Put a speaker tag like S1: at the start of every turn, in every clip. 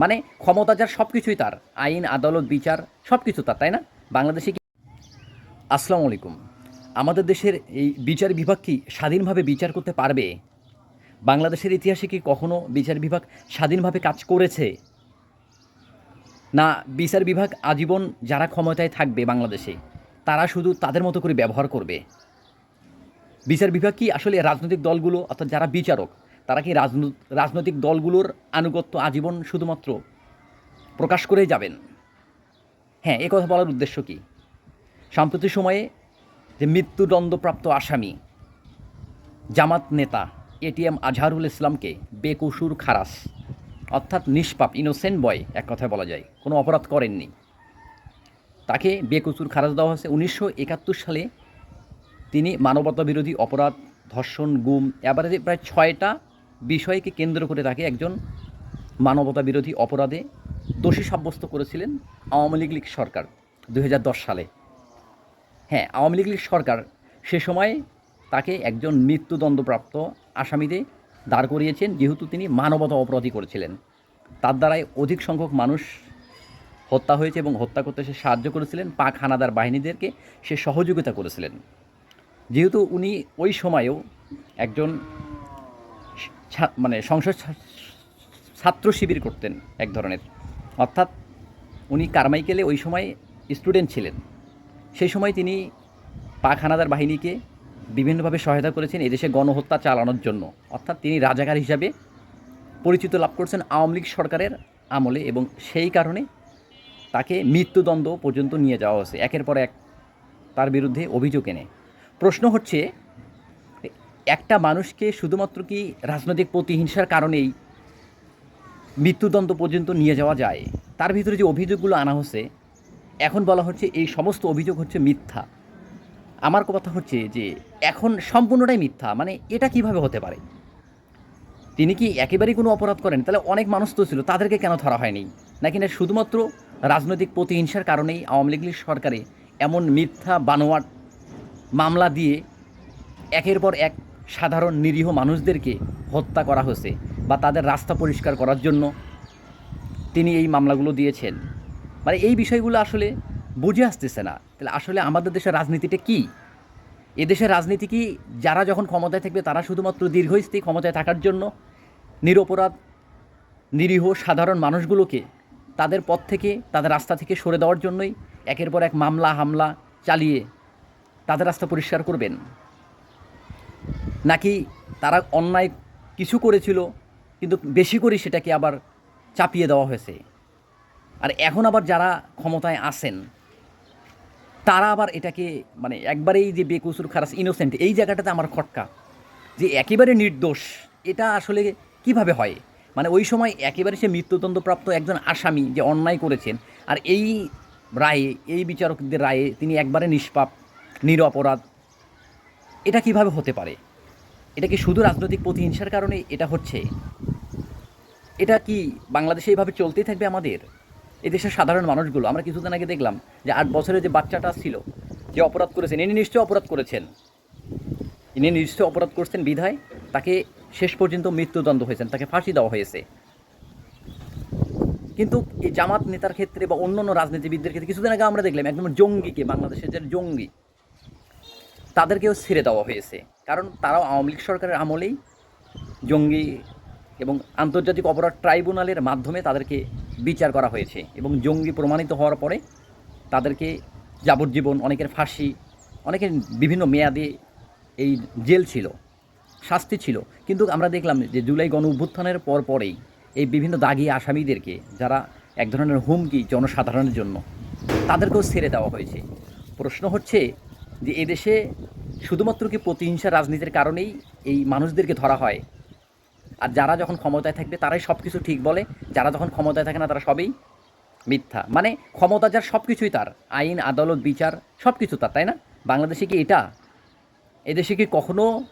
S1: মানে ক্ষমতা যার সব কিছুই তার, আইন, আদালত, বিচার সব কিছু তার, তাই না? বাংলাদেশে কি আসসালামু আলাইকুম। আমাদের দেশের এই বিচার বিভাগ কি স্বাধীনভাবে বিচার করতে পারবে? বাংলাদেশের ইতিহাসে কি কখনো বিচার বিভাগ স্বাধীনভাবে কাজ করেছে? না, বিচার বিভাগ আজীবন যারা ক্ষমতায় থাকবে বাংলাদেশে, তারা শুধু তাদের মতো করে ব্যবহার করবে। বিচার বিভাগ কি আসলে রাজনৈতিক দলগুলো অর্থাৎ যারা বিচারক তারা কি রাজন- রাজনৈতিক দলগুলোর আনুগত্য আজীবন শুধুমাত্র প্রকাশ করেই যাবেন? হ্যাঁ এ কথা বলার উদ্দেশ্য কি? সাম্প্রতিক সময়ে যে মৃত্যুদণ্ডপ্রাপ্ত আসামি, জামাত নেতা এটিএম আজহারুল ইসলামকে বেকসুর খারাস, অর্থাৎ নিষ্পাপ ইনোসেন্ট বয় এক কথায় বলা যায়, কোনো অপরাধ করেননি। তাকে বেকসুর খারাজ দেওয়া হয়েছে উনিশশো একাত্তর সালে। তিনি মানবতা বিরোধী অপরাধ, ধর্ষণ, গুম, এবারে প্রায় ছয়টা বিষয়কে কেন্দ্র করে তাকে একজন মানবতা বিরোধী অপরাধে দোষী সাব্যস্ত করেছিলেন আওয়ামী লীগ লীগ সরকার দু হাজার দশ সালে। হ্যাঁ আওয়ামী লীগ লীগ সরকার সে সময় তাকে একজন মৃত্যুদণ্ডপ্রাপ্ত আসামিতে দাঁড় করিয়েছেন, যেহেতু তিনি মানবতা অপরাধী করেছিলেন। তার দ্বারাই অধিক সংখ্যক মানুষ হত্যা হয়েছে এবং হত্যা করতে সে সাহায্য করেছিলেন। পাক হানাদার বাহিনীদেরকে সে সহযোগিতা করেছিলেন। যেহেতু উনি ওই সময়েও একজন মানে সংসদ ছাত্র শিবির করতেন এক ধরনের। অর্থাৎ উনি কারমাইকেলে ওই সময় স্টুডেন্ট ছিলেন। সেই সময় তিনি পাক হানাদার বাহিনীকে বিভিন্নভাবে সহায়তা করেছেন এদেশে গণহত্যা চালানোর জন্য। অর্থাৎ তিনি রাজাকার হিসাবে পরিচিত লাভ করছেন আওয়ামী লীগ সরকারের আমলে এবং সেই কারণে তাকে মৃত্যুদণ্ড পর্যন্ত নিয়ে যাওয়া হয়েছে। একের পর এক তার বিরুদ্ধে অভিযোগ এনে। প্রশ্ন হচ্ছে একটা মানুষকে শুধুমাত্র কি রাজনৈতিক প্রতিহিংসার কারণেই মৃত্যুদণ্ড পর্যন্ত নিয়ে যাওয়া যায়, তার ভিতরে যে অভিযোগগুলো আনা হচ্ছে এখন বলা হচ্ছে এই সমস্ত অভিযোগ হচ্ছে মিথ্যা। আমার কথা হচ্ছে যে এখন সম্পূর্ণটাই মিথ্যা মানে এটা কীভাবে হতে পারে? তিনি কি একেবারেই কোনো অপরাধ করেন তাহলে অনেক মানুষ তো ছিল, তাদেরকে কেন ধরা হয়নি? নাকি না শুধুমাত্র রাজনৈতিক প্রতিহিংসার কারণেই আওয়ামী লীগ সরকারে এমন মিথ্যা বানোয়াট মামলা দিয়ে একের পর এক সাধারণ নিরীহ মানুষদেরকে হত্যা করা হয়েছে বা তাদের রাস্তা পরিষ্কার করার জন্য তিনি এই মামলাগুলো দিয়েছেন। মানে এই বিষয়গুলো আসলে বুঝে আসতেছে না। তাহলে আসলে আমাদের দেশের রাজনীতিটা কি? এদেশের রাজনীতি কি যারা যখন ক্ষমতায় থাকবে তারা শুধুমাত্র দীর্ঘস্থায়ী ক্ষমতায় থাকার জন্য নিরপরাধ, নিরীহ, সাধারণ মানুষগুলোকে তাদের পথ থেকে, তাদের রাস্তা থেকে সরে দেওয়ার জন্যই একের পর এক মামলা, হামলা চালিয়ে তাদের রাস্তা পরিষ্কার করবেন। নাকি তারা অন্যায় কিছু করেছিল, কিন্তু বেশি করে সেটাকে আবার চাপিয়ে দেওয়া হয়েছে। আর এখন আবার যারা ক্ষমতায় আসেন তারা আবার এটাকে মানে একবারেই যে বেকসুর খারাস ইনোসেন্ট এই জায়গাটাতে আমার খটকা। যে একেবারে নির্দোষ, এটা আসলে কীভাবে হয়? মানে ওই সময় একেবারে সে মৃত্যুদণ্ডপ্রাপ্ত একজন আসামি যে অন্যায় করেছেন, আর এই রায়ে, এই বিচারকদের রায়ে তিনি একবারে নিষ্পাপ, নিরপরাধ, এটা কীভাবে হতে পারে? এটা কি শুধু রাজনৈতিক প্রতিহিংসার কারণে এটা হচ্ছে? এটা কি বাংলাদেশে এইভাবে চলতেই থাকবে আমাদের? এদেশের সাধারণ মানুষগুলো, আমরা কিছুদিন আগে দেখলাম যে আট বছরের যে বাচ্চাটা ছিল যে অপরাধ করেছেন, ইনি নিশ্চয়ই অপরাধ করেছেন। ইনি নিশ্চয়ই অপরাধ করছেন বিধায়, তাকে শেষ পর্যন্ত মৃত্যুদণ্ড হয়েছেন, তাকে ফাঁসি দেওয়া হয়েছে। কিন্তু এই জামাত নেতার ক্ষেত্রে বা অন্য অন্য রাজনীতিবিদদের ক্ষেত্রে, কিছুদিন আগে আমরা দেখলাম একদম জঙ্গিকে, বাংলাদেশের যে জঙ্গি তাদেরকেও ছেড়ে দেওয়া হয়েছে। কারণ তারাও আওয়ামী লীগ সরকারের আমলেই জঙ্গি এবং আন্তর্জাতিক অপরাধ ট্রাইব্যুনালের মাধ্যমে তাদেরকে বিচার করা হয়েছে এবং জঙ্গি প্রমাণিত হওয়ার পরে তাদেরকে যাবজ্জীবন, অনেকের ফাঁসি, অনেকের বিভিন্ন মেয়াদে এই জেল ছিল, শাস্তি ছিল। কিন্তু আমরা দেখলাম যে জুলাই গণ অভ্যুত্থানের পর পরেই এই বিভিন্ন দাগি আসামিদেরকে যারা এক ধরনের হুমকি জনসাধারণের জন্য তাদেরকেও ছেড়ে দেওয়া হয়েছে। প্রশ্ন হচ্ছে যে এদেশে শুধুমাত্র কি প্রতিহিংসা রাজনীতির কারণেই এই মানুষদেরকে ধরা হয়? আর যারা যখন ক্ষমতায় থাকবে, তারাই সব কিছু ঠিক বলে। যারা যখন ক্ষমতায় থাকে না, তারা সবই মিথ্যা। মানে ক্ষমতা যার সব কিছুই তার। আইন, আদালত, বিচার সব কিছু তার, তাই না? বাংলাদেশে কি এটা? এদেশে কি কখনো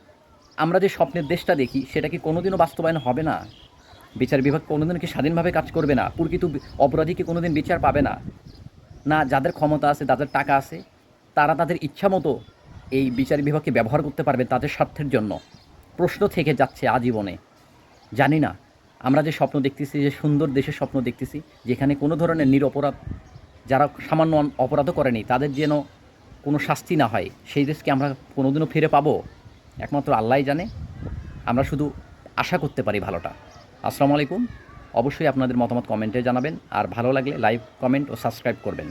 S1: আমরা যে স্বপ্নের দেশটা দেখি, সেটা কি কোনোদিনও বাস্তবায়ন হবে না? বিচার বিভাগ কোনোদিন কি স্বাধীনভাবে কাজ করবে না? প্রকৃত অপরাধী কি কোনোদিন বিচার পাবে না? না, যাদের ক্ষমতা আছে, যাদের টাকা আছে তারা তাদের ইচ্ছা মতো এই বিচার বিভাগকে ব্যবহার করতে পারবে তাদের স্বার্থের জন্য। প্রশ্ন থেকে যাচ্ছে আজীবনে। জানি না, আমরা যে স্বপ্ন দেখতেছি, যে সুন্দর দেশের স্বপ্ন দেখতেছি, যেখানে কোনো ধরনের নিরপরাধ যারা সামান্য অপরাধও করেনি, তাদের যেন কোনো শাস্তি না হয়, সেই দেশকে আমরা কোনোদিনও ফিরে পাবো? একমাত্র আল্লাহই জানে। আমরা শুধু আশা করতে পারি ভালোটা। আসসালামু আলাইকুম। অবশ্যই আপনাদের মতামত কমেন্টে জানাবেন, আর ভালো লাগলে লাইক, কমেন্ট ও সাবস্ক্রাইব করবেন।